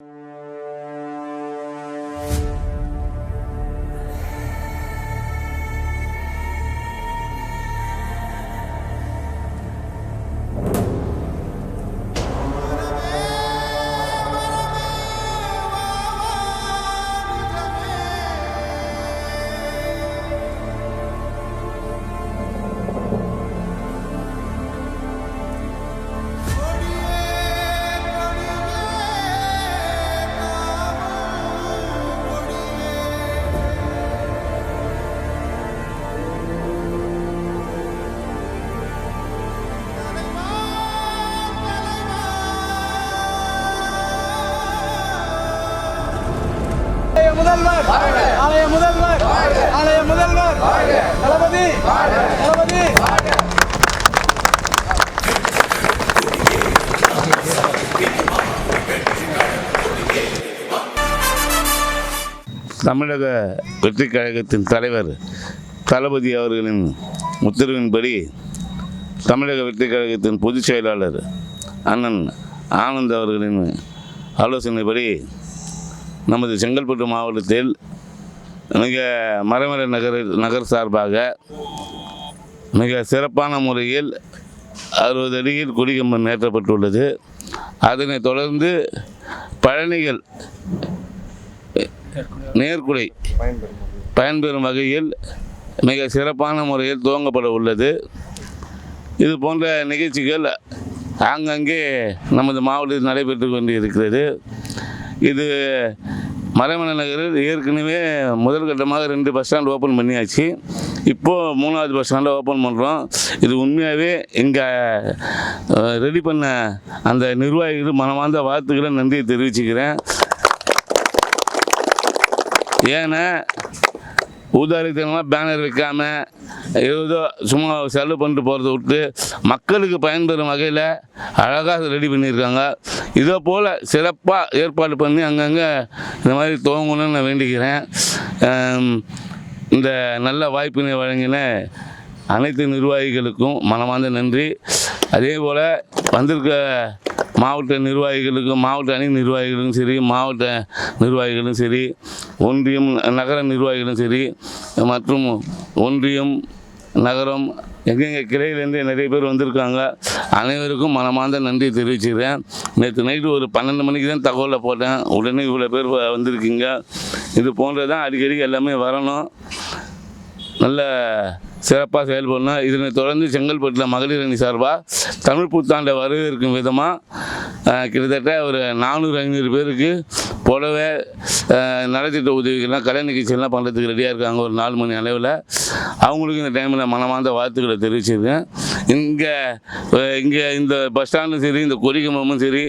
you. ஆலய முதல்வர். ஆலய முதல்வர். ஆலய முதல்வர். தளபதி. தளபதி. தமிழக வெற்றிக் கழகத்தின் தலைவர் தளபதி அவர்களின் உத்தரவின்படி தமிழக வெற்றிக் கழகத்தின் பொதுச் செயலாளர் அண்ணன் ஆனந்த் அவர்களின் ஆலோசனைப்படி நமது செங்கல்பட்டு மாவட்டத்தில் மிக மறைமலை நகர் நகர் சார்பாக மிக சிறப்பான முறையில் அறுபது அடியில் குடிகம்பம் ஏற்றப்பட்டுள்ளது. அதனைத் தொடர்ந்து பழனிகள் நேர்குடை பயன்பெறும் வகையில் மிக சிறப்பான முறையில் துவங்கப்பட உள்ளது. இது போன்ற நிகழ்ச்சிகள் ஆங்காங்கே நமது மாவட்டத்தில் நடைபெற்று கொண்டு இருக்கிறது இது மறைமலை நகரில் ஏற்கனவே முதல் கட்டமாக ரெண்டு பஸ் ஸ்டாண்ட் ஓப்பன் பண்ணியாச்சு. இப்போது மூணாவது பஸ் ஸ்டாண்டை ஓப்பன் பண்ணுறோம் இது உண்மையாகவே இங்கே ரெடி பண்ண அந்த நிர்வாகிகள் மனமார்ந்த வாழ்த்துக்களை நன்றியை தெரிவிச்சுக்கிறேன். ஏன்னா ஊதாரித்தனமாக பேனர் வைக்காமல் ஏதோ சும்மா செலவு பண்ணிட்டு போகிறத விட்டு மக்களுக்கு பயன்பெறும் வகையில் அழகாக ரெடி பண்ணியிருக்காங்க. இதை போல் சிறப்பாக ஏற்பாடு பண்ணி அங்கங்கே இந்த மாதிரி துவங்கணும்னு நான் வேண்டிக்கிறேன். இந்த நல்ல வாய்ப்பினை வழங்கின அனைத்து நிர்வாகிகளுக்கும் மனமார்ந்த நன்றி. அதே போல் வந்திருக்க மாவட்ட நிர்வாகிகளுக்கும் மாவட்ட அணி நிர்வாகிகளும் சரி மாவட்ட நிர்வாகிகளும் சரி ஒன்றியம் நகர நிர்வாகிகளும் சரி மற்றும் ஒன்றியம் நகரம் எங்கெங்கே கிளையிலேருந்து நிறைய பேர் வந்திருக்காங்க அனைவருக்கும் மனமார்ந்த நன்றி தெரிவிச்சுக்கிறேன். நேற்று நைட்டு ஒரு பன்னெண்டு மணிக்கு தான் தகவலை போட்டேன். உடனே இவ்வளோ பேர் வந்திருக்கீங்க. இது போன்றதான் அடிக்கடி எல்லாமே வரணும். நல்ல சிறப்பாக செயல்படணும். இதனை தொடர்ந்து செங்கல்பட்டில் மகளிர் அணி சார்பாக தமிழ் புத்தாண்டை வரவேற்கும் விதமாக கிட்டத்தட்ட ஒரு நானூறு ஐநூறு பேருக்கு புடவை நலத்திட்ட உதவிகள்லாம் கலை நிகழ்ச்சிகள்லாம் பண்ணுறதுக்கு ரெடியாக இருக்காங்க ஒரு நாலு மணி அளவில். அவங்களுக்கு இந்த டைமில் மனமார்ந்த வாழ்த்துக்களை தெரிவிச்சிருக்கேன் இங்கே இங்கே இந்த பஸ் ஸ்டாண்டும் சரி இந்த கொடிக்கம்பமும் சரி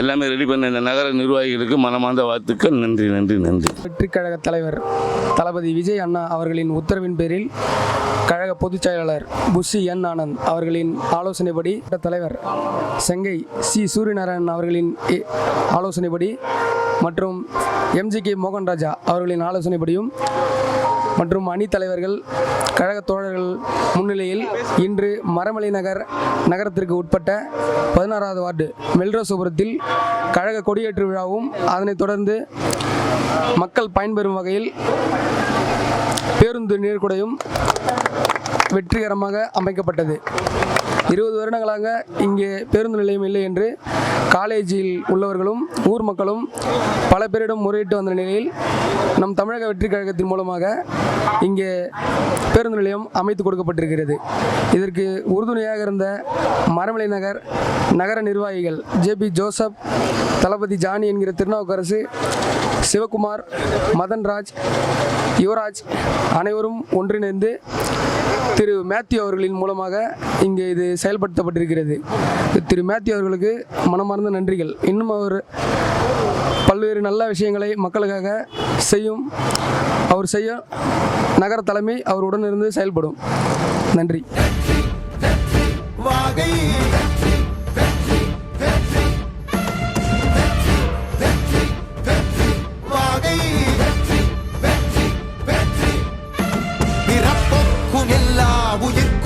எல்லாமே ரெடி பண்ண இந்த நகர நிர்வாகிகளுக்கு மனமார்ந்த வாழ்த்துக்கள். நன்றி நன்றி நன்றி. வெற்றி கழக தலைவர் தளபதி விஜய் அண்ணா அவர்களின் உத்தரவின் பேரில் கழக பொதுச் செயலாளர் புஷி என் ஆனந்த் அவர்களின் ஆலோசனைப்படி தலைவர் செங்கை சி சூரியநாராயணன் அவர்களின் ஆலோசனைப்படி மற்றும் எம்ஜிகே மோகன் ராஜா அவர்களின் ஆலோசனைப்படியும் மற்றும் அணி தலைவர்கள் கழக தோழர்கள் முன்னிலையில் இன்று மரமலை நகர் நகரத்திற்கு உட்பட்ட பதினாறாவது வார்டு மெல்ரோசுபுரத்தில் கழக கொடியேற்று விழாவும் அதனைத் தொடர்ந்து மக்கள் பயன்பெறும் வகையில் பேருந்து நீர்க்குடையும் வெற்றிகரமாக அமைக்கப்பட்டது. இருபது வருடங்களாக இங்கே பேருந்து நிலையம் இல்லை என்று காலேஜில் உள்ளவர்களும் ஊர் மக்களும் பல பேரிடம் முறையிட்டு வந்த நிலையில் நம் தமிழக வெற்றி கழகத்தின் மூலமாக இங்கே பேருந்து நிலையம் அமைத்து கொடுக்கப்பட்டிருக்கிறது. இதற்கு உறுதுணையாக இருந்த மரமலை நகர் நகர நிர்வாகிகள் ஜேபி ஜோசப் தளபதி ஜானி என்கிற திருநாவுக்கரசு சிவகுமார் மதன்ராஜ் யுவராஜ் அனைவரும் ஒன்றிணைந்து திரு மேத்யூ அவர்களின் மூலமாக இங்கே இது செயல்படுத்தப்பட்டிருக்கிறது. திரு மேத்யூ அவர்களுக்கு மனமார்ந்த நன்றிகள். இன்னும் அவர் பல்வேறு நல்ல விஷயங்களை மக்களுக்காக செய்யும் அவர் செய்ய நகர தலைமை அவருடன் இருந்து செயல்படும். நன்றி. எல்லா உயிர்க்கும்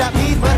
la misma